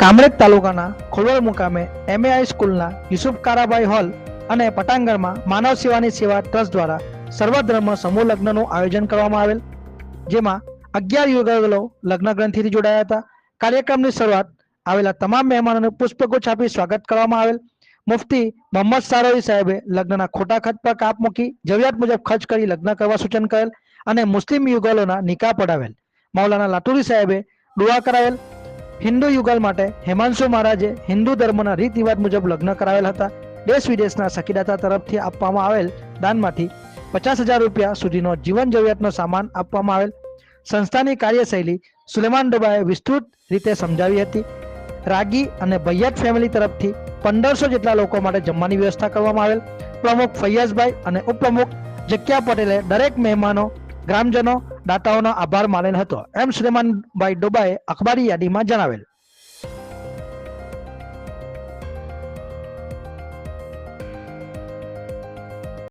કામરેજ તાલુકાના ખોલવડ મુકામે એમએઆઈ સ્કૂલના યુસુફ કારાભાઈ હોલ અને પટાંગણમાં માનવ સેવાની સેવા ટ્રસ્ટ દ્વારા સર્વધર્મ સમૂહ લગ્નનું આયોજન કરવામાં આવેલ, જેમાં અગિયાર યુગલો લગ્ન ગ્રંથિથી જોડાયા હતા. કાર્યક્રમની શરૂઆત આવેલા તમામ મહેમાનોને પુષ્પગુચ્છ આપી સ્વાગત કરવામાં આવેલ. મુફતી મોહમ્મદ સારોઈ સાહેબે લગ્નના ખોટા ખર્ચ પર કાપ મૂકી જરૂરિયાત મુજબ ખર્ચ કરી લગ્ન કરવા સૂચન કરેલ અને મુસ્લિમ યુગલોના નિકાહ પડાવેલ. મૌલાના લાટુરી સાહેબે દુઆ કરાવેલ. હિન્દુ યુગલ માટે હેમાંશુ મહારાજે હિન્દુ ધર્મના રીત રિવાજ મુજબ લગ્ન કરાવેલ હતા. દેશ વિદેશના સખીદાતા તરફથી આપવામાં આવેલ દાનમાંથી પચાસ હજાર રૂપિયા સુધીનો જીવન જરૂરિયાતનો સામાન આપવામાં આવેલ. સંસ્થાની કાર્યશૈલી સુલેમાન ડોબાએ વિસ્તૃત રીતે સમજાવી હતી. રાગી અને ભૈયાત ફેમિલી તરફથી પંદરસો જેટલા લોકો માટે જમવાની વ્યવસ્થા કરવામાં આવેલ. પ્રમુખ ફૈયાઝભાઈ અને ઉપપ્રમુખ જક્યા પટેલે દરેક મહેમાનો ગ્રામજનો દાતાઓનો આભાર માનેલ હતો એમ સુલેમાનભાઈ ડોબાએ અખબારી યાદીમાં જણાવેલ